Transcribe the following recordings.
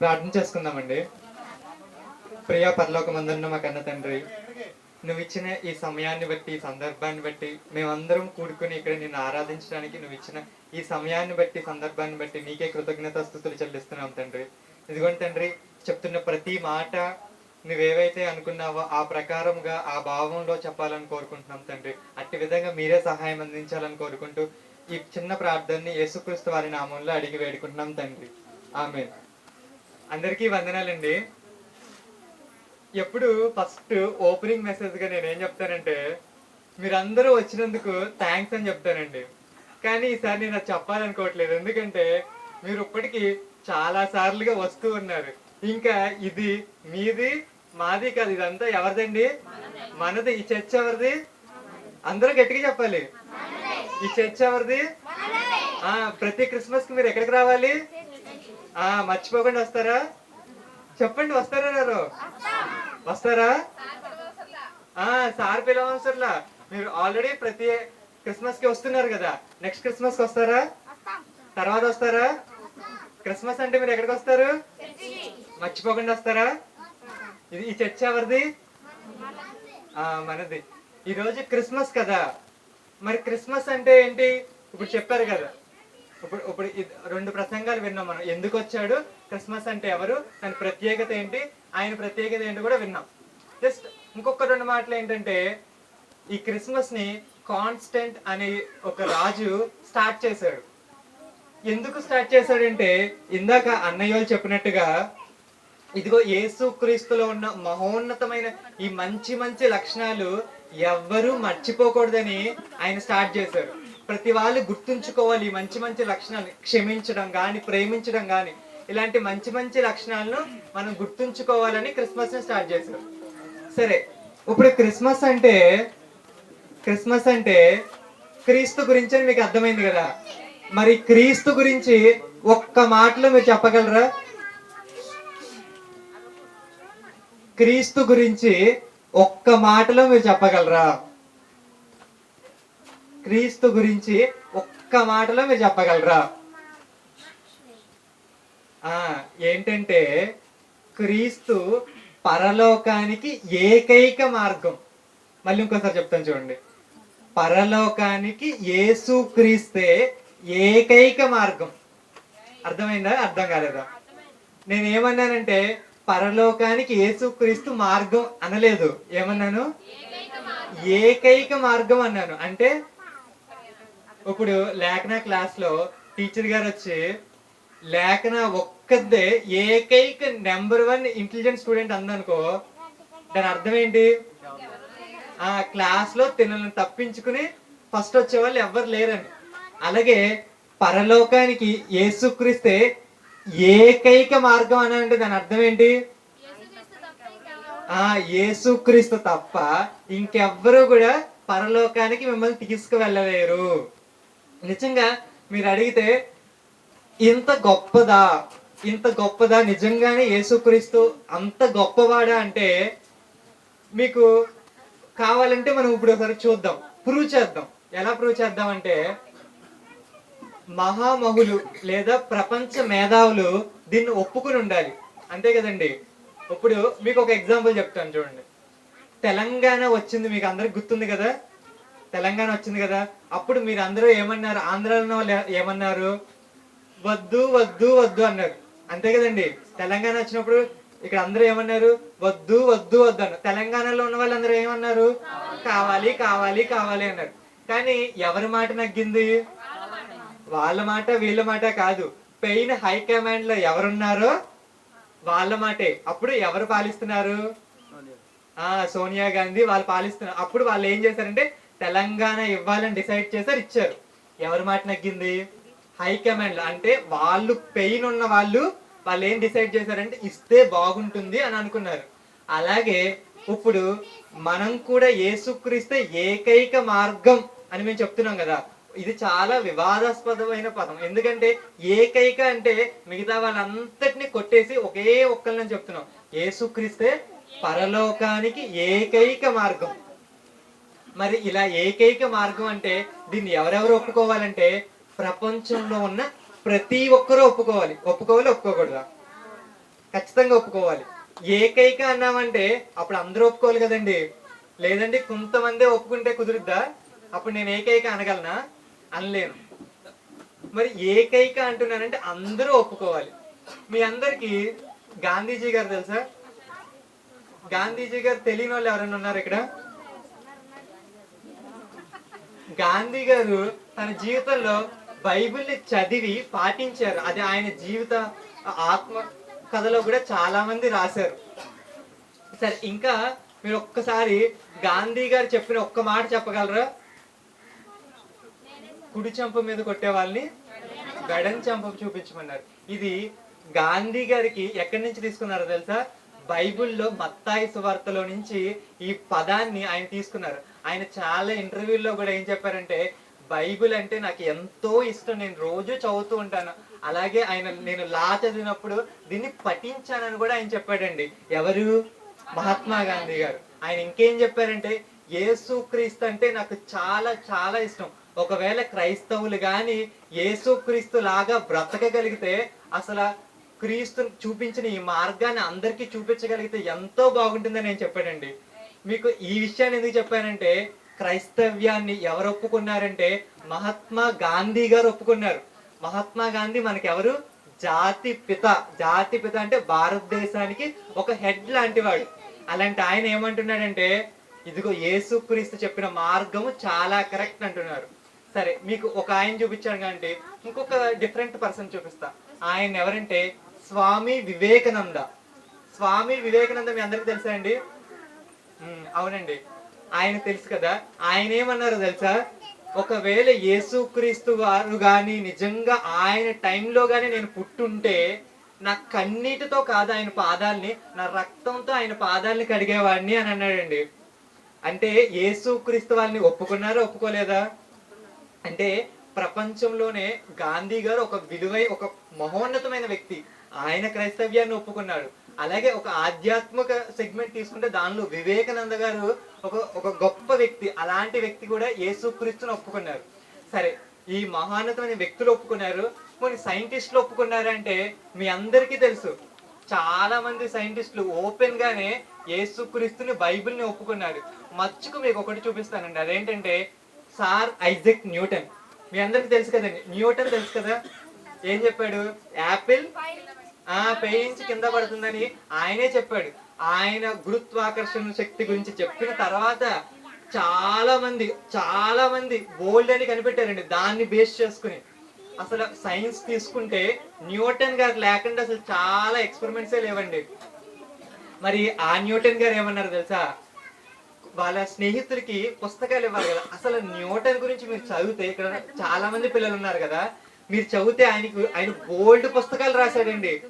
ప్రార్థన చేసుకుందామండి. ప్రియా పరలోక మందున్న మా కన్న తండ్రి నువ్వు ఇచ్చిన ఈ సమయాన్ని బట్టి ఈ సందర్భాన్ని బట్టి మేమందరం కూడుకుని ఇక్కడ నిన్ను ఆరాధించడానికి నువ్వు ఇచ్చిన ఈ సమయాన్ని బట్టి సందర్భాన్ని బట్టి నీకే కృతజ్ఞత స్థుతులు చెల్లిస్తున్నాం తండ్రి. ఇదిగోండి తండ్రి చెప్తున్న ప్రతి మాట నువ్వేవైతే అనుకున్నావో ఆ ప్రకారంగా ఆ భావంలో చెప్పాలని కోరుకుంటున్నాం తండ్రి. అట్టి విధంగా మీరే సహాయం అందించాలని కోరుకుంటూ ఈ చిన్న ప్రార్థనని యేసుక్రీస్తు వారి నామంలో అడిగి వేడుకుంటున్నాం తండ్రి. ఆమె అందరికీ వందనాలండి. ఎప్పుడు ఫస్ట్ ఓపెనింగ్ మెసేజ్గా నేను ఏం చెప్తానంటే మీరందరూ వచ్చినందుకు థ్యాంక్స్ అని చెప్తానండి. కానీ ఈసారి నేను అది చెప్పాలనుకోవట్లేదు. ఎందుకంటే మీరు ఇప్పటికీ చాలా సార్లుగా వస్తూ ఉన్నారు. ఇంకా ఇది మీది మాది కాదు ఇదంతా ఎవరిదండి? మనది. ఈ చర్చ ఎవరిది? అందరూ గట్టిగా చెప్పాలి. ఈ చర్చ ఎవరిది? ప్రతి క్రిస్మస్కి మీరు ఎక్కడికి రావాలి? ఆ మర్చిపోకుండా వస్తారా? చెప్పండి వస్తారా రారు వస్తారా? ఆ సార్ పిలవసర్లా మీరు ఆల్రెడీ ప్రతి క్రిస్మస్కి వస్తున్నారు కదా. నెక్స్ట్ క్రిస్మస్కి వస్తారా? తర్వాత వస్తారా? క్రిస్మస్ అంటే మీరు ఎక్కడికి వస్తారు? మర్చిపోకుండా వస్తారా? ఇది ఈ చర్చ ఎవరిది? ఆ మనది. ఈ రోజు క్రిస్మస్ కదా. మరి క్రిస్మస్ అంటే ఏంటి? ఇప్పుడు చెప్పారు కదా. ఇప్పుడు ఇప్పుడు రెండు ప్రసంగాలు విన్నాం మనం. ఎందుకు వచ్చాడు? క్రిస్మస్ అంటే ఎవరు? దాని ప్రత్యేకత ఏంటి? ఆయన ప్రత్యేకత ఏంటి కూడా విన్నాం. జస్ట్ ఇంకొక రెండు మాటలు ఏంటంటే ఈ క్రిస్మస్ని కాన్స్టెంట్ అనే ఒక రాజు స్టార్ట్ చేశాడు. ఎందుకు స్టార్ట్ చేశాడంటే ఇందాక అన్నయ్య చెప్పినట్టుగా ఇదిగో యేసు క్రీస్తులో ఉన్న మహోన్నతమైన ఈ మంచి మంచి లక్షణాలు ఎవ్వరూ మర్చిపోకూడదని ఆయన స్టార్ట్ చేశారు. ప్రతి వాళ్ళు గుర్తుంచుకోవాలి మంచి మంచి లక్షణాలు. క్షమించడం కానీ ప్రేమించడం కానీ ఇలాంటి మంచి మంచి లక్షణాలను మనం గుర్తుంచుకోవాలని క్రిస్మస్ స్టార్ట్ చేశారు. సరే ఇప్పుడు క్రిస్మస్ అంటే క్రిస్మస్ అంటే క్రీస్తు గురించి అని మీకు అర్థమైంది కదా. మరి క్రీస్తు గురించి ఒక్క మాటలో మీరు చెప్పగలరా? క్రీస్తు గురించి ఒక్క మాటలో మీరు చెప్పగలరా? క్రీస్తు గురించి ఒక్క మాటలో మీరు చెప్పగలరా? ఆ ఏంటంటే క్రీస్తు పరలోకానికి ఏకైక మార్గం. మళ్ళీ ఇంకోసారి చెప్తాను చూడండి. పరలోకానికి యేసు క్రీస్తే ఏకైక మార్గం. అర్థమైందా? అర్థం కాలేదా? నేను ఏమన్నానంటే పరలోకానికి యేసుక్రీస్తు మార్గం అనలేదు. ఏమన్నాను? ఏకైక మార్గం అన్నాను. అంటే ఇప్పుడు లేఖన క్లాస్లో టీచర్ గారు వచ్చి లేఖన ఒక్కదే ఏకైక నెంబర్ వన్ ఇంటెలిజెంట్ స్టూడెంట్ అందనుకో దాని అర్థం ఏంటి? ఆ క్లాస్లో తినలను తప్పించుకుని ఫస్ట్ వచ్చే వాళ్ళు ఎవ్వరు లేరని అలాగే పరలోకానికి ఏసుక్రిస్తే ఏకైక మార్గం అని అంటే దాని అర్థం ఏంటి? ఆ ఏసుక్రీస్తు తప్ప ఇంకెవ్వరూ కూడా పరలోకానికి మిమ్మల్ని తీసుకువెళ్ళలేరు. నిజంగా మీరు అడిగితే ఇంత గొప్పదా? ఇంత గొప్పదా? నిజంగానే యేసుక్రీస్తు అంత గొప్పవాడా? అంటే మీకు కావాలంటే మనం ఇప్పుడు ఒకసారి చూద్దాం. ప్రూవ్ చేద్దాం. ఎలా ప్రూవ్ చేద్దాం అంటే మహామహులు లేదా ప్రపంచ మేధావులు దీన్ని ఒప్పుకుని ఉండాలి. అంతే కదండి? ఇప్పుడు మీకు ఒక ఎగ్జాంపుల్ చెప్తాను చూడండి. తెలంగాణ వచ్చింది మీకు అందరికి గుర్తుంది కదా? తెలంగాణ వచ్చింది కదా? అప్పుడు మీరు అందరూ ఏమన్నారు? ఆంధ్రాలో వాళ్ళు ఏమన్నారు? వద్దు వద్దు వద్దు అన్నారు. అంతే కదండి. తెలంగాణ వచ్చినప్పుడు ఇక్కడ అందరూ ఏమన్నారు? వద్దు వద్దు వద్దు అన్నారు. తెలంగాణలో ఉన్న వాళ్ళందరూ ఏమన్నారు? కావాలి కావాలి కావాలి అన్నారు. కానీ ఎవరి మాట నగ్గింది? వాళ్ళ మాట వీళ్ళ మాట కాదు. పెయిన్ హైకమాండ్లో ఎవరున్నారో వాళ్ళ మాటే. అప్పుడు ఎవరు పాలిస్తున్నారు? ఆ సోనియా గాంధీ వాళ్ళు పాలిస్తున్నారు. అప్పుడు వాళ్ళు ఏం చేశారంటే తెలంగాణ ఇవ్వాలని డిసైడ్ చేశారు ఇచ్చారు. ఎవరి మాట నగ్గింది? హైకమాండ్ అంటే వాళ్ళు పెయిన్ ఉన్న వాళ్ళు వాళ్ళు ఏం డిసైడ్ చేశారంటే ఇస్తే బాగుంటుంది అని అనుకున్నారు. అలాగే ఇప్పుడు మనం కూడా ఏసుక్రీస్తే ఏకైక మార్గం అని మేము చెప్తున్నాం కదా. ఇది చాలా వివాదాస్పదమైన పదం. ఎందుకంటే ఏకైక అంటే మిగతా వాళ్ళంతటిని కొట్టేసి ఒకే ఒక్కళ్ళని చెప్తున్నాం. ఏసుక్రీస్తే పరలోకానికి ఏకైక మార్గం. మరి ఇలా ఏకైక మార్గం అంటే దీన్ని ఎవరెవరు ఒప్పుకోవాలంటే ప్రపంచంలో ఉన్న ప్రతి ఒక్కరూ ఒప్పుకోవాలి. ఒప్పుకోవాలి ఒప్పుకోకూడదా? ఖచ్చితంగా ఒప్పుకోవాలి. ఏకైక అన్నామంటే అప్పుడు అందరూ ఒప్పుకోవాలి కదండి. లేదండి కొంతమందే ఒప్పుకుంటే కుదురుద్దా? అప్పుడు నేను ఏకైక అనగలనా? అనలేను. మరి ఏకైక అంటున్నానంటే అందరూ ఒప్పుకోవాలి. మీ అందరికీ గాంధీజీ గారు తెలుసా? గాంధీజీ గారు తెలియని వాళ్ళు ఎవరైనా ఉన్నారు ఇక్కడ? గాంధీ గారు తన జీవితంలో బైబిల్ని చదివి పాటించారు. అది ఆయన జీవిత ఆత్మ కథలో కూడా చాలా మంది రాశారు. సరే ఇంకా మీరు ఒక్కసారి గాంధీ గారు చెప్పిన ఒక్క మాట చెప్పగలరా? కుడి చెంప మీద కొట్టే వాళ్ళని గడం చెంప చూపించమన్నారు. ఇది గాంధీ గారికి ఎక్కడి నుంచి తీసుకున్నారో తెలుసా? బైబిల్లో మత్తాయి సువార్తలో నుంచి ఈ పదాన్ని ఆయన తీసుకున్నారు. ఆయన చాలా ఇంటర్వ్యూల్లో కూడా ఏం చెప్పారంటే బైబిల్ అంటే నాకు ఎంతో ఇష్టం నేను రోజు చదువుతూ ఉంటాను. అలాగే ఆయన నేను లా చదివినప్పుడు దీన్ని పఠించానని కూడా ఆయన చెప్పాడండి. ఎవరు? మహాత్మా గాంధీ గారు. ఆయన ఇంకేం చెప్పారంటే యేసు క్రీస్తు అంటే నాకు చాలా చాలా ఇష్టం. ఒకవేళ క్రైస్తవులు గాని యేసు క్రీస్తు లాగా బ్రతకగలిగితే అసలు క్రీస్తు చూపించిన ఈ మార్గాన్ని అందరికీ చూపించగలిగితే ఎంతో బాగుంటుందని నేను చెప్పాడండి. మీకు ఈ విషయాన్ని ఎందుకు చెప్పానంటే క్రైస్తవ్యాన్ని ఎవరు ఒప్పుకున్నారంటే మహాత్మా గాంధీ గారు ఒప్పుకున్నారు. మహాత్మా గాంధీ మనకి ఎవరు జాతి పిత. జాతి పిత అంటే భారతదేశానికి ఒక హెడ్ లాంటి వాడు అలాంటి ఆయన ఏమంటున్నాడంటే ఇదిగో యేసుక్రీస్తు చెప్పిన మార్గము చాలా కరెక్ట్ అంటున్నారు. సరే మీకు ఒక ఆయన చూపించాను కంటే ఇంకొక డిఫరెంట్ పర్సన్ చూపిస్తా. ఆయన ఎవరంటే స్వామి వివేకానంద. స్వామి వివేకానంద మీ అందరికి తెలుసా అండి? అవునండి. ఆయన తెలుసు కదా ఆయన ఏమన్నారు తెలుసా? ఒకవేళ యేసుక్రీస్తు వారు గాని నిజంగా ఆయన టైంలో గాని నేను పుట్టుంటే నా కన్నీటితో కాదు ఆయన పాదాల్ని నా రక్తంతో ఆయన పాదాల్ని కడిగేవాడిని అని అన్నాడండి. అంటే యేసుక్రీస్తు వాళ్ళని ఒప్పుకున్నారా ఒప్పుకోలేదా? అంటే ప్రపంచంలోనే గాంధీ గారు ఒక విలువై ఒక మహోన్నతమైన వ్యక్తి. ఆయన క్రైస్తవ్యాన్ని ఒప్పుకున్నాడు. అలాగే ఒక ఆధ్యాత్మిక సెగ్మెంట్ తీసుకుంటే దానిలో వివేకానంద గారు ఒక ఒక గొప్ప వ్యక్తి. అలాంటి వ్యక్తి కూడా యేసుక్రీస్తుని ఒప్పుకున్నారు. సరే ఈ మహానతమైన వ్యక్తులు ఒప్పుకున్నారు. కొన్ని సైంటిస్టులు ఒప్పుకున్నారంటే మీ అందరికీ తెలుసు. చాలా మంది సైంటిస్టులు ఓపెన్ గానే యేసుక్రీస్తుని బైబిల్ని ఒప్పుకున్నారు. మచ్చుకు మీకు ఒకటి చూపిస్తానండి. అదేంటంటే సార్ ఐజక్ న్యూటన్. మీ అందరికి తెలుసు కదండి. న్యూటన్ తెలుసు కదా? ఏం చెప్పాడు? యాపిల్? ఆ పేయించి కింద పడుతుందని ఆయనే చెప్పాడు. ఆయన గురుత్వాకర్షణ శక్తి గురించి చెప్పిన తర్వాత చాలా మంది చాలా మంది బోల్డ్ అని కనిపెట్టారండి. దాన్ని బేస్ చేసుకుని. అసలు సైన్స్ తీసుకుంటే న్యూటన్ గారు లేకుండా అసలు చాలా ఎక్స్పెరిమెంట్సే లేవండి. మరి ఆ న్యూటన్ గారు ఏమన్నారు తెలుసా? వాళ్ళ స్నేహితులకి పుస్తకాలు ఇవ్వాలి కదా. అసలు న్యూటన్ గురించి మీరు చదివితే ఇక్కడ చాలా మంది పిల్లలు ఉన్నారు కదా. మీరు చదివితే ఆయనకు ఆయన బోల్డ్ పుస్తకాలు రాశాడండి.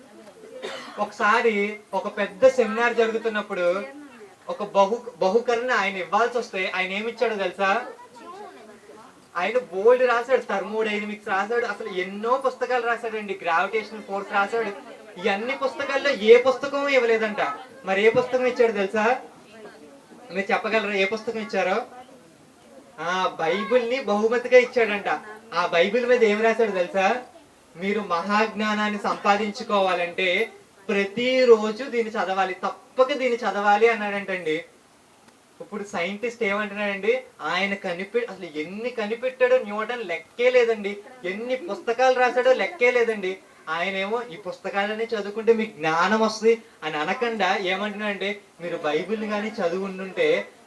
ఒకసారి ఒక పెద్ద సెమినార్ జరుగుతున్నప్పుడు ఒక బహు బహుకరణ ఆయన ఇవ్వాల్సి వస్తే ఆయన ఏమిచ్చాడో తెలుసా? ఆయన బోల్డ్ రాశాడు థర్మోడైనమిక్స్ రాశాడు అసలు ఎన్నో పుస్తకాలు రాశాడండి గ్రావిటేషన్ ఫోర్స్ రాశాడు. ఇవన్నీ పుస్తకాల్లో ఏ పుస్తకం ఇవ్వలేదంట. మరి ఏ పుస్తకం ఇచ్చాడు తెలుసా? మీరు చెప్పగలరా? ఏ పుస్తకం ఇచ్చారో? ఆ బైబిల్ని బహుమతిగా ఇచ్చాడంట. ఆ బైబిల్ మీద ఏం రాశాడు తెలుసా? మీరు మహాజ్ఞానాన్ని సంపాదించుకోవాలంటే ప్రతిరోజు దీన్ని చదవాలి. తప్పక దీన్ని చదవాలి అన్నాడంటండి. ఇప్పుడు సైంటిస్ట్ ఏమంటున్నాడండి? ఆయన కనిపె అసలు ఎన్ని కనిపెట్టాడో న్యూటన్ లెక్కే లేదండి. ఎన్ని పుస్తకాలు రాశాడో లెక్కే లేదండి. ఆయన ఏమో ఈ పుస్తకాలన్నీ చదువుకుంటే మీకు జ్ఞానం వస్తుంది అని అనకుండా ఏమంటున్నాడంటే మీరు బైబిల్ కానీ చదువు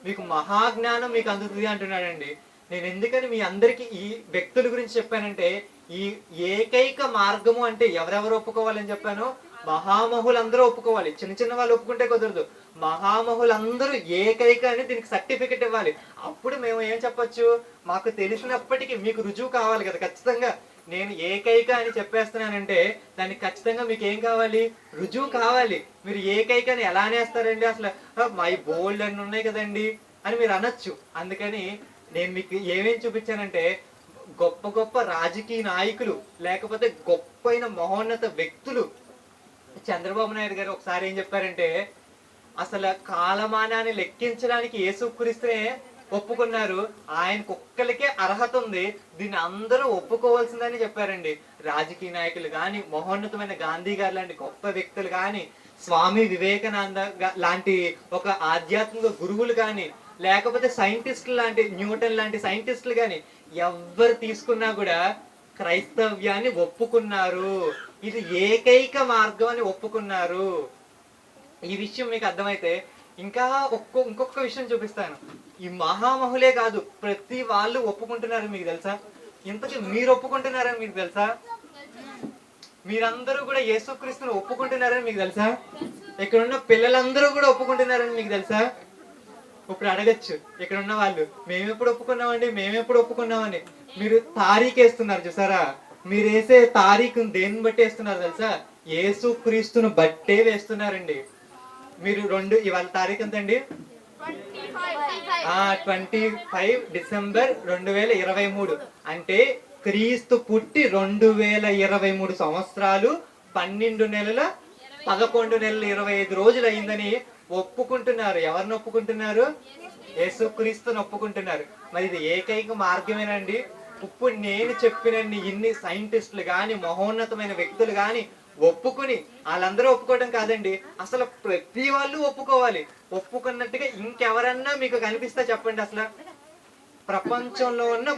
మీకు మహాజ్ఞానం మీకు అందుతుంది అంటున్నాడండి. నేను ఎందుకని మీ అందరికీ ఈ వ్యక్తుల గురించి చెప్పానంటే ఈ ఏకైక మార్గము అంటే ఎవరెవరు ఒప్పుకోవాలని చెప్పాను? మహామహులందరూ ఒప్పుకోవాలి. చిన్న చిన్న వాళ్ళు ఒప్పుకుంటే కుదరదు. మహామహులందరూ ఏకైక అని దీనికి సర్టిఫికెట్ ఇవ్వాలి. అప్పుడు మేము ఏం చెప్పొచ్చు? మాకు తెలిసినప్పటికీ మీకు రుజువు కావాలి కదా ఖచ్చితంగా. నేను ఏకైక అని చెప్పేస్తున్నానంటే దానికి ఖచ్చితంగా మీకు ఏం కావాలి? రుజువు కావాలి. మీరు ఏకైక అని ఎలా అనేస్తారండి అసలు? మై బోల్డ్ అని ఉన్నాయి కదండి అని మీరు అనొచ్చు. అందుకని నేను మీకు ఏమేం చూపించానంటే గొప్ప గొప్ప రాజకీయ నాయకులు లేకపోతే గొప్పైన మహోన్నత వ్యక్తులు చంద్రబాబు నాయుడు గారు ఒకసారి ఏం చెప్పారంటే అసలు కాలమానాన్ని లెక్కించడానికి ఏసుకురిస్తే ఒప్పుకున్నారు. ఆయనకు ఒక్కరికే అర్హత ఉంది. దీన్ని అందరూ ఒప్పుకోవాల్సిందని చెప్పారండి. రాజకీయ నాయకులు కానీ మహోన్నతమైన గాంధీ గారు లాంటి గొప్ప వ్యక్తులు కానీ స్వామి వివేకానంద లాంటి ఒక ఆధ్యాత్మిక గురువులు కానీ లేకపోతే సైంటిస్టులు లాంటి న్యూటన్ లాంటి సైంటిస్టులు కానీ ఎవ్వరు తీసుకున్నా కూడా క్రైస్తవ్యాన్ని ఒప్పుకున్నారు. ఇది ఏకైక మార్గం అని ఒప్పుకున్నారు. ఈ విషయం మీకు అర్థమైతే ఇంకా ఒక్కో ఇంకొక విషయం చూపిస్తాను. ఈ మహామహులే కాదు ప్రతి వాళ్ళు ఒప్పుకుంటున్నారు మీకు తెలుసా? ఇంతకీ మీరు ఒప్పుకుంటున్నారని మీకు తెలుసా? మీరందరూ కూడా యేసుక్రీస్తుని ఒప్పుకుంటున్నారని మీకు తెలుసా? ఇక్కడున్న పిల్లలందరూ కూడా ఒప్పుకుంటున్నారని మీకు తెలుసా? ఇప్పుడు అడగచ్చు ఇక్కడ ఉన్న వాళ్ళు మేము ఎప్పుడు ఒప్పుకున్నామండి మేము ఎప్పుడు ఒప్పుకున్నామని మీరు తారీఖేస్తున్నారు చూసారా? మీరు వేసే తారీఖును దేన్ని బట్టి వేస్తున్నారు తెలుసా? యేసు క్రీస్తును బట్టే వేస్తున్నారండి. మీరు రెండు ఇవాళ తారీఖు ఎంతండి? Twenty five. డిసెంబర్ రెండు వేల ఇరవై మూడు. అంటే క్రీస్తు పుట్టి రెండు వేల ఇరవై మూడు సంవత్సరాలు పన్నెండు నెలల పదకొండు నెలల ఇరవై ఐదు రోజులు అయిందని ఒప్పుకుంటున్నారు. ఎవరిని ఒప్పుకుంటున్నారు? యేసుక్రీస్తుని ఒప్పుకుంటున్నారు. మరి ఇది ఏకైక మార్గమేనండి ఇప్పుడు నేను చెప్పినన్ని ఇన్ని సైంటిస్టులు కానీ మహోన్నతమైన వ్యక్తులు కానీ ఒప్పుకొని వాళ్ళందరూ ఒప్పుకోవడం కాదండి. అసలు ప్రతి వాళ్ళు ఒప్పుకోవాలి. ఒప్పుకున్నట్టుగా ఇంకెవరన్నా మీకు కనిపిస్తే చెప్పండి అసలు. ప్రపంచంలో ఉన్న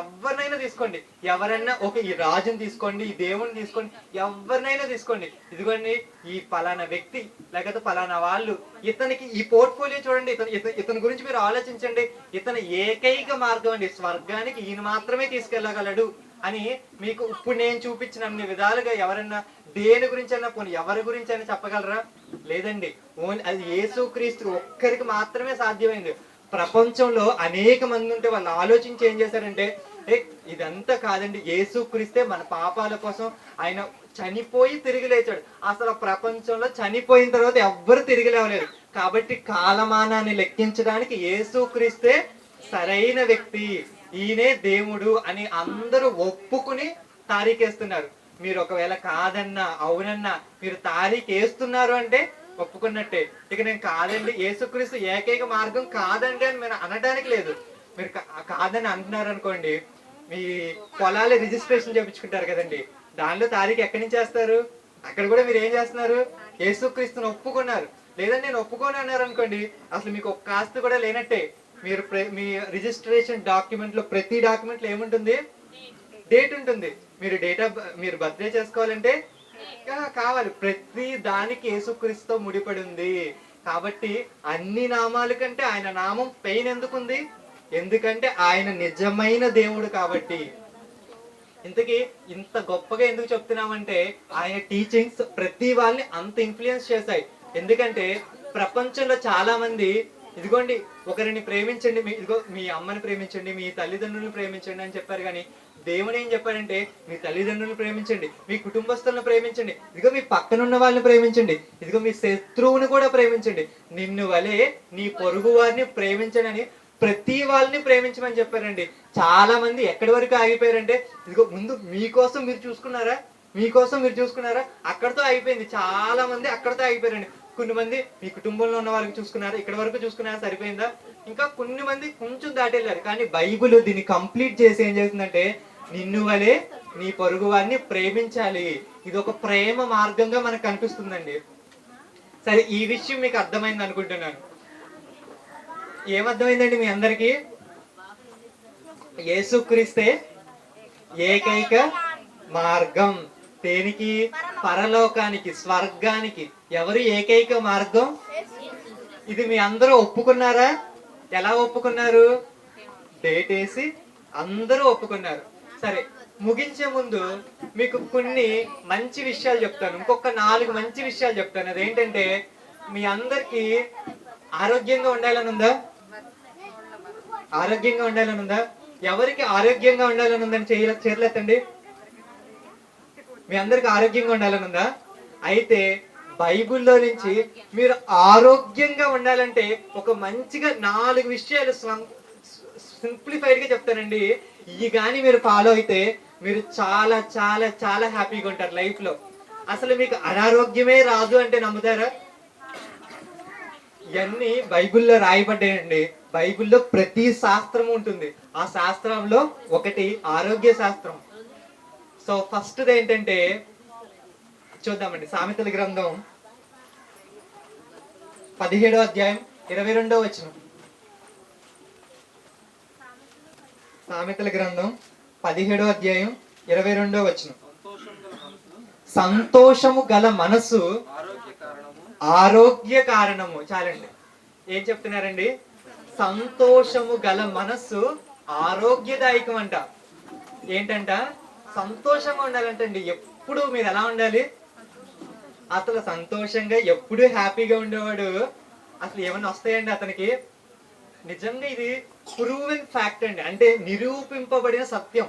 ఎవరినైనా తీసుకోండి. ఎవరైనా ఒక ఈ రాజుని తీసుకోండి ఈ దేవుని తీసుకోండి ఎవరినైనా తీసుకోండి. ఇదిగోండి ఈ పలానా వ్యక్తి లేకపోతే పలానా వాళ్ళు ఇతనికి ఈ పోర్ట్ఫోలియో చూడండి. ఇతను ఇతని గురించి మీరు ఆలోచించండి. ఇతను ఏకైక మార్గం అండి. స్వర్గానికి ఈయన మాత్రమే తీసుకెళ్ళగలడు అని మీకు ఇప్పుడు నేను చూపించిన అన్ని విధాలుగా ఎవరన్నా దేని గురించి అయినా పోనీ ఎవరి గురించి అయినా చెప్పగలరా? లేదండి. ఓన్లీ అది యేసుక్రీస్తు ఒక్కరికి మాత్రమే సాధ్యమైంది. ప్రపంచంలో అనేక మంది ఉంటే వాళ్ళు ఆలోచించి ఏం చేశారంటే ఏ ఇదంతా కాదండి. యేసుక్రీస్తే మన పాపాల కోసం ఆయన చనిపోయి తిరిగి లేచాడు. అసలు ప్రపంచంలో చనిపోయిన తర్వాత ఎవ్వరు తిరిగి లేవలేరు కాబట్టి కాలమానాన్ని లెక్కించడానికి యేసుక్రీస్తే సరైన వ్యక్తి. ఈయనే దేవుడు అని అందరూ ఒప్పుకుని తారీఖేస్తున్నారు. మీరు ఒకవేళ కాదన్నా అవునన్నా మీరు తారీఖు వేస్తున్నారు అంటే ఒప్పుకున్నట్టే. ఇక నేను కాదండి. యేసుక్రీస్తు ఏకైక మార్గం కాదండి అని మీరు అనడానికి లేదు. మీరు కా- కాదని అంటున్నారు అనుకోండి మీ పొలాలు రిజిస్ట్రేషన్ చేయించుకుంటారు కదండి. దానిలో తారీఖు ఎక్కడి నుంచి చేస్తారు అక్కడ కూడా మీరు ఏం చేస్తున్నారు? యేసుక్రీస్తుని ఒప్పుకున్నారు. లేదండి నేను ఒప్పుకోను అన్నారు అనుకోండి అసలు మీకు ఒక కాస్త కూడా లేనట్టే. మీరు ప్ర- మీ రిజిస్ట్రేషన్ డాక్యుమెంట్లో ప్రతి డాక్యుమెంట్లో ఏముంటుంది? డేట్ ఉంటుంది. మీరు డేట్ ఆఫ్ మీరు బర్త్డే చేసుకోవాలంటే కావాలి. ప్రతి దానికి యేసుక్రీస్తు ముడిపడి ఉంది కాబట్టి అన్ని నామాల కంటే ఆయన నామం పెయిన్ ఎందుకుంది? ఎందుకంటే ఆయన నిజమైన దేవుడు కాబట్టి. ఇంతకీ ఇంత గొప్పగా ఎందుకు చెప్తున్నామంటే ఆయన టీచింగ్స్ ప్రతి వాళ్ళని అంత ఇన్ఫ్లుయెన్స్ చేశాయి. ఎందుకంటే ప్రపంచంలో చాలా మంది ఇదిగోండి ఒకరిని ప్రేమించండి మీ ఇదిగో మీ అమ్మని ప్రేమించండి మీ తల్లిదండ్రులను ప్రేమించండి అని చెప్పారు కానీ దేవుడు ఏం చెప్పారంటే మీ తల్లిదండ్రులను ప్రేమించండి మీ కుటుంబస్తులను ప్రేమించండి ఇదిగో మీ పక్కనున్న వాళ్ళని ప్రేమించండి ఇదిగో మీ శత్రువుని కూడా ప్రేమించండి. నిన్ను వలే నీ పొరుగు వారిని ప్రేమించడని ప్రతి వాళ్ళని ప్రేమించమని చెప్పారండి. చాలా మంది ఎక్కడి వరకు ఆగిపోయారంటే ఇదిగో ముందు మీకోసం మీరు చూసుకున్నారా? మీకోసం మీరు చూసుకున్నారా? అక్కడతో అయిపోయింది చాలా మంది అక్కడతో ఆగిపోయారండి. కొన్ని మంది మీ కుటుంబంలో ఉన్న వాళ్ళకి చూసుకున్నారా? ఇక్కడ వరకు చూసుకున్నారా? సరిపోయిందా? ఇంకా కొన్ని మంది కొంచెం దాటెళ్ళారు. కానీ బైబిల్ దీన్ని కంప్లీట్ చేసి ఏం చేసిందంటే నిన్ను వలే నీ పొరుగు వారిని ప్రేమించాలి. ఇది ఒక ప్రేమ మార్గంగా మనకు కనిపిస్తుందండి. సరే ఈ విషయం మీకు అర్థమైంది అనుకుంటున్నాను. ఏమర్థమైందండి మీ అందరికి? యేసుక్రీస్తే ఏకైక మార్గం. దేనికి? పరలోకానికి స్వర్గానికి. ఎవరు ఏకైక మార్గం? ఇది మీ అందరూ ఒప్పుకున్నారా? ఎలా ఒప్పుకున్నారు? డేట్ వేసి అందరూ ఒప్పుకున్నారు. సరే ముగించే ముందు మీకు కొన్ని మంచి విషయాలు చెప్తాను. ఇంకొక నాలుగు మంచి విషయాలు చెప్తాను. అదేంటంటే మీ అందరికి ఆరోగ్యంగా ఉండాలని ఉందా? ఆరోగ్యంగా ఉండాలని ఉందా? ఎవరికి ఆరోగ్యంగా ఉండాలని ఉందని చేయ చేతులెత్తండి. మీ అందరికి ఆరోగ్యంగా ఉండాలని ఉందా? అయితే బైబిల్లో నుంచి మీరు ఆరోగ్యంగా ఉండాలంటే ఒక మంచిగా నాలుగు విషయాలు సింప్లిఫైడ్గా చెప్తానండి. ఇవి కానీ మీరు ఫాలో అయితే మీరు చాలా చాలా చాలా హ్యాపీగా ఉంటారు లైఫ్లో. అసలు మీకు అనారోగ్యమే రాదు అంటే నమ్ముతారా? ఇవన్నీ బైబిల్లో రాయబడ్డాయండి. బైబిల్లో ప్రతి శాస్త్రం ఉంటుంది. ఆ శాస్త్రంలో ఒకటి ఆరోగ్య శాస్త్రం. సో ఫస్ట్ది ఏంటంటే చూద్దామండి. సామెతల గ్రంథం పదిహేడో అధ్యాయం ఇరవై రెండో వచ్చిన సామెతల గ్రంథం పదిహేడో అధ్యాయం ఇరవై రెండో వచ్చిన సంతోషము గల మనసు ఆరోగ్య కారణము. ఆరోగ్య కారణము చాలండి. ఏం చెప్తున్నారండి? సంతోషము గల మనస్సు ఆరోగ్యదాయకం అంట ఏంటంట? సంతోషంగా ఉండాలంటండి. ఎప్పుడు మీరు ఎలా ఉండాలి? అసలు సంతోషంగా ఎప్పుడు హ్యాపీగా ఉండేవాడు? అసలు ఏమైనా వస్తాయండి అతనికి? నిజంగా ఇది ప్రూవెన్ ఫ్యాక్ట్ అండి. అంటే నిరూపింపబడిన సత్యం.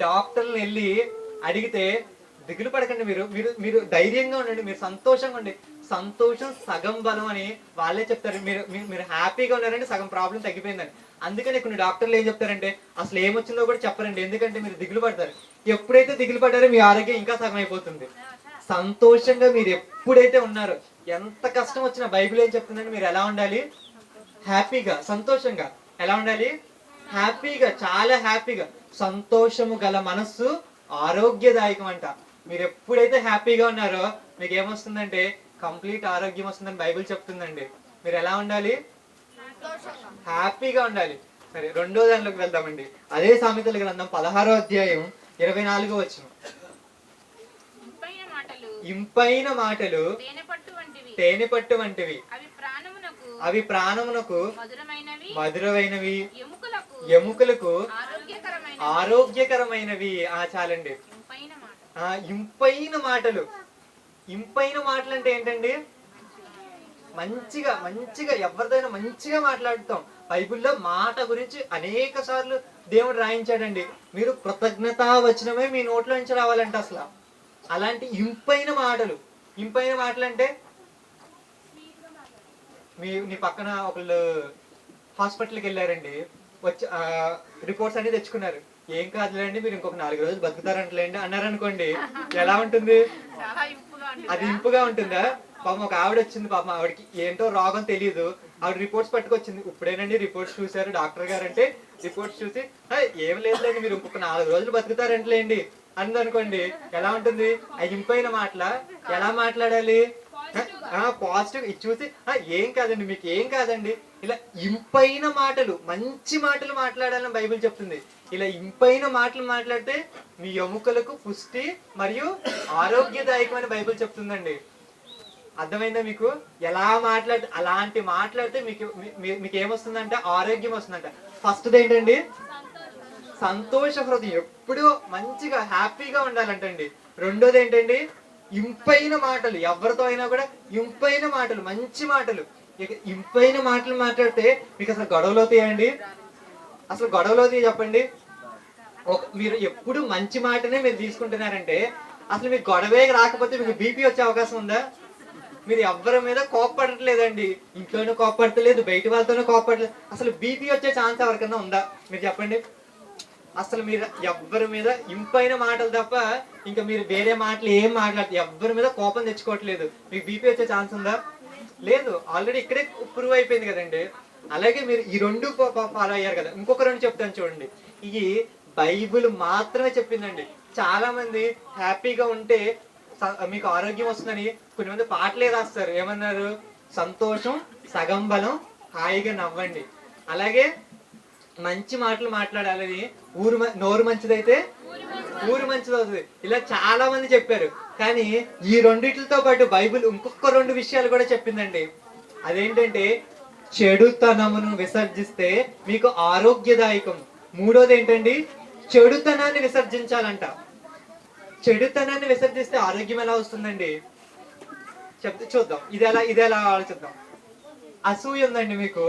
డాక్టర్ని వెళ్ళి అడిగితే దిగులు పడకండి మీరు. మీరు మీరు ధైర్యంగా ఉండండి. మీరు సంతోషంగా ఉండండి. సంతోషం సగం బలం అని వాళ్ళే చెప్తారు. మీరు మీరు- మీరు హ్యాపీగా ఉన్నారంటే సగం ప్రాబ్లం తగ్గిపోయిందని. అందుకని కొన్ని డాక్టర్లు ఏం చెప్తారంటే అసలు ఏమొచ్చిందో కూడా చెప్పరండి. ఎందుకంటే మీరు దిగులు పడతారు. ఎప్పుడైతే దిగులు పడ్డారో మీ ఆరోగ్యం ఇంకా సగం అయిపోతుంది. సంతోషంగా మీరు ఎప్పుడైతే ఉన్నారో ఎంత కష్టం వచ్చినా బైబిల్ ఏం చెప్తుందంటే మీరు ఎలా ఉండాలి? హ్యాపీగా సంతోషంగా. ఎలా ఉండాలి? హ్యాపీగా చాలా హ్యాపీగా. సంతోషము గల మనస్సు ఆరోగ్యదాయకం అంట మీరు ఎప్పుడైతే హ్యాపీగా ఉన్నారో మీకు ఏమొస్తుందంటే కంప్లీట్ ఆరోగ్యం వస్తుందని బైబిల్ చెప్తుందండి. మీరు ఎలా ఉండాలి? హ్యాపీగా ఉండాలి. సరే రెండో దానిలోకి వెళ్దామండి. అదే సామెతల గ్రంథం పదహారో అధ్యాయం ఇరవై నాలుగో వచ్చిన ఇంపైన మాటలు. తేనె పట్టు వంటివి. అవి ప్రాణమునకు మధురమైనవి మధురమైనవి ఎముకలకు ఎముకలకు ఆరోగ్యకరమైన ఆరోగ్యకరమైనవి ఆ చాలండి. ఇంపైన మాట ఆ ఇంపైన మాటలు. ఇంపైన మాటలు అంటే ఏంటండి? మంచిగా మంచిగా ఎవరిదైనా మంచిగా మాట్లాడుతాం. బైబిల్లో మాట గురించి అనేక సార్లు దేవుడు రాయించాడండి. మీరు కృతజ్ఞత వచనమే మీ నోట్లో నుంచి రావాలంట అసలు. అలాంటి ఇంపైన మాటలు. ఇంపైన మాటలు అంటే మీ నీ పక్కన ఒకళ్ళు హాస్పిటల్కి వెళ్ళారండి. వచ్చి రిపోర్ట్స్ అన్ని తెచ్చుకున్నారు. ఏం కాదులేండి మీరు ఇంకొక నాలుగు రోజులు బతుకుతారంటలేండి అన్నారనుకోండి. ఎలా ఉంటుంది? అది ఇంపుగా ఉంటుందా? పాపం ఒక ఆవిడ వచ్చింది పాపం ఆవిడకి ఏంటో రోగం తెలియదు ఆవిడ రిపోర్ట్స్ పట్టుకొచ్చింది. ఇప్పుడేనండి రిపోర్ట్స్ చూశారు. డాక్టర్ గారు అంటే రిపోర్ట్స్ చూసి "ఆ, ఏం లేదులేండి మీరు ఇంకొక నాలుగు రోజులు బతుకుతారంటలేండి అంది అనుకోండి ఎలా ఉంటుంది? ఆ ఇంపైన మాటల ఎలా మాట్లాడాలి? పాజిటివ్ ఇది చూసి "ఆ, ఏం కాదండి మీకు ఏం కాదండి? ఇలా ఇంపైన మాటలు మంచి మాటలు మాట్లాడాలని బైబిల్ చెప్తుంది. ఇలా ఇంపైన మాటలు మాట్లాడితే మీ ఎముకలకు పుష్టి మరియు ఆరోగ్యదాయకమైన బైబిల్ చెప్తుందండి. అర్థమైందా మీకు? ఎలా మాట్లాడితే అలాంటి మాట్లాడితే మీకు మీకు ఏమొస్తుందంటే ఆరోగ్యం వస్తుందంట. ఫస్ట్ ఏంటండి? సంతోష హృదయం. ఎప్పుడూ మంచిగా హ్యాపీగా ఉండాలంటండి. రెండోది ఏంటండి? ఇంపైన మాటలు ఎవరితో అయినా కూడా ఇంపైన మాటలు మంచి మాటలు. ఇక ఇంపైన మాటలు మాట్లాడితే మీకు అసలు గొడవలు అవుతాయండి అసలు గొడవలు అవుతాయి చెప్పండి? ఒక మీరు ఎప్పుడు మంచి మాటనే మీరు తీసుకుంటున్నారంటే అసలు మీకు గొడవే రాకపోతే మీకు బీపీ వచ్చే అవకాశం ఉందా? మీరు ఎవ్వరి మీద కోప్పడట్లేదండి. ఇంట్లోనూ కోప్పడతలేదు బయట వాళ్ళతోనూ కోప్పడలేదు. అసలు బీపీ వచ్చే ఛాన్స్ ఎవరికన్నా ఉందా? మీరు చెప్పండి. అసలు మీరు ఎవ్వరి మీద ఇంపైన మాటలు తప్ప ఇంకా మీరు వేరే మాటలు ఏం మాట్లాడదు ఎవ్వరి మీద కోపం తెచ్చుకోవట్లేదు. మీకు బీపీ వచ్చే ఛాన్స్ ఉందా? లేదు. ఆల్రెడీ ఇక్కడే ప్రూవ్ అయిపోయింది కదండి. అలాగే మీరు ఈ రెండు ఫాలో అయ్యారు కదా. ఇంకొక రెండు చెప్తాను చూడండి. ఇది బైబిల్ మాత్రమే చెప్పిందండి. చాలా మంది హ్యాపీగా ఉంటే మీకు ఆరోగ్యం వస్తుందని కొన్ని మంది పాటలే రాస్తారు. ఏమన్నారు? సంతోషం సగం బలం హాయిగా నవ్వండి. అలాగే మంచి మాటలు మాట్లాడాలని ఊరు నోరు మంచిదైతే ఊరు మంచిది అవుతుంది ఇలా చాలా మంది చెప్పారు. కానీ ఈ రెండిటితో పాటు బైబిల్ ఇంకొక రెండు విషయాలు కూడా చెప్పిందండి. అదేంటంటే చెడుతనమును విసర్జిస్తే మీకు ఆరోగ్యదాయకం. మూడోది ఏంటండి చెడుతనాన్ని విసర్జించాలంట. చెడుతనాన్ని విసర్జిస్తే ఆరోగ్యం ఎలా వస్తుందండి? చెప్తే చూద్దాం. ఇది ఎలా ఇది ఎలా ఆలోచిద్దాం. అసూయ ఉందండి మీకు.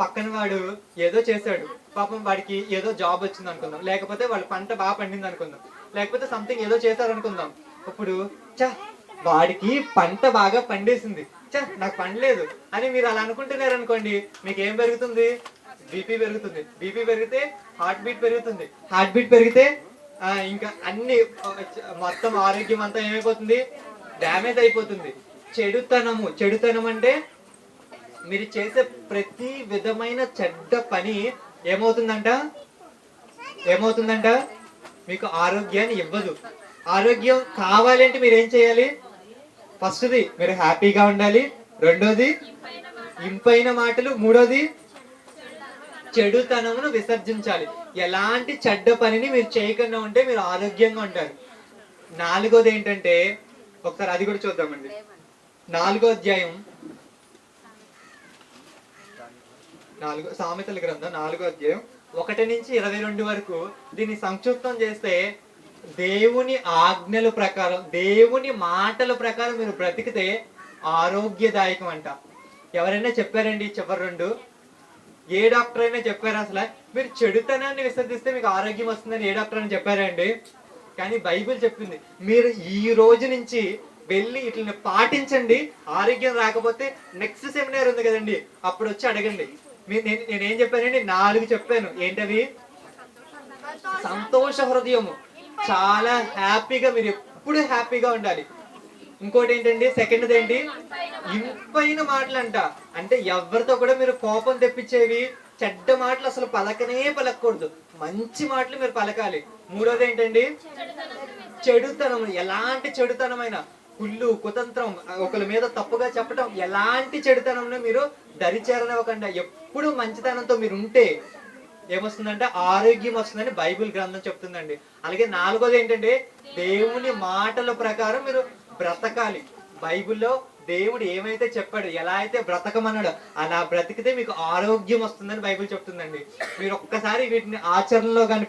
పక్కన వాడు ఏదో చేశాడు. పాపం వాడికి ఏదో జాబ్ వచ్చింది అనుకుందాం. లేకపోతే వాళ్ళ పంట బాగా పండింది అనుకుందాం. లేకపోతే సంథింగ్ ఏదో చేశారు అనుకుందాం. ఇప్పుడు చా వాడికి పంట బాగా పండేసింది. చా నాకు పండలేదు. అని మీరు అలా అనుకుంటున్నారు అనుకోండి మీకు ఏం పెరుగుతుంది? బీపీ పెరుగుతుంది. బీపీ పెరిగితే హార్ట్ బీట్ పెరుగుతుంది. హార్ట్ బీట్ పెరిగితే ఆ, ఇంకా అన్ని మొత్తం ఆరోగ్యం అంతా ఏమైపోతుంది? డ్యామేజ్ అయిపోతుంది. చెడుతనము. చెడుతనం అంటే మీరు చేసే ప్రతి విధమైన చెడ్డ పని ఏమవుతుందంట? ఏమవుతుందంట? మీకు ఆరోగ్యాన్ని ఇవ్వదు. ఆరోగ్యం కావాలంటే మీరు ఏం చేయాలి? ఫస్ట్ది మీరు హ్యాపీగా ఉండాలి. రెండోది ఇంపైన మాటలు. మూడోది చెడుతనమును విసర్జించాలి. ఎలాంటి చెడ్డ పనిని మీరు చేయకుండా ఉంటే మీరు ఆరోగ్యంగా ఉంటారు. నాలుగోది ఏంటంటే ఒకసారి అది కూడా చూద్దామండి. నాలుగో అధ్యాయం నాలుగో సామెతల గ్రంథం నాలుగో అధ్యాయం ఒకటి నుంచి ఇరవై రెండు వరకు దీన్ని సంక్షిప్తం చేస్తే దేవుని ఆజ్ఞల ప్రకారం దేవుని మాటల ప్రకారం మీరు బ్రతికితే ఆరోగ్యదాయకం అంట. ఎవరైనా చెప్పారండి చివరి రెండు? ఏ డాక్టర్ అయినా చెప్పారు అసలు? మీరు చెడుతనాన్ని విసర్జిస్తే మీకు ఆరోగ్యం వస్తుందని ఏ డాక్టర్ అని చెప్పారండి కానీ బైబిల్ చెప్పింది మీరు ఈ రోజు నుంచి వెళ్ళి ఇట్లని పాటించండి ఆరోగ్యం రాకపోతే నెక్స్ట్ సెమినార్ ఉంది కదండి అప్పుడు వచ్చి అడగండి. నేను నేనేం చెప్పానండి నాలుగు చెప్పాను. ఏంటవి? సంతోష హృదయము. చాలా హ్యాపీగా మీరు ఎప్పుడు హ్యాపీగా ఉండాలి. ఇంకోటి ఏంటండి? సెకండ్ ఏంటి? ఇంపైన మాటలు అంట అంటే ఎవరితో కూడా మీరు కోపం తెప్పించేవి చెడ్డ మాటలు అసలు పలకనే పలకూడదు మంచి మాటలు మీరు పలకాలి. మూడోది ఏంటండి? చెడుతనం. ఎలాంటి చెడుతనమైన. కుళ్ళు కుతంత్రం ఒకరి మీద తప్పుగా చెప్పడం ఎలాంటి చెడుతనంలో మీరు దరిచేరనివ్వకుండా ఎప్పుడు మంచితనంతో మీరు ఉంటే ఏమొస్తుందంటే ఆరోగ్యం వస్తుందని బైబిల్ గ్రంథం చెప్తుందండి. అలాగే నాలుగోది ఏంటంటే దేవుని మాటల ప్రకారం మీరు బ్రతకాలి. బైబిల్లో దేవుడు ఏమైతే చెప్పాడు ఎలా అయితే బ్రతకమన్నాడు అలా బ్రతికితే మీకు ఆరోగ్యం వస్తుందని బైబిల్ చెప్తుందండి. మీరు ఒక్కసారి వీటిని ఆచరణలో కానీ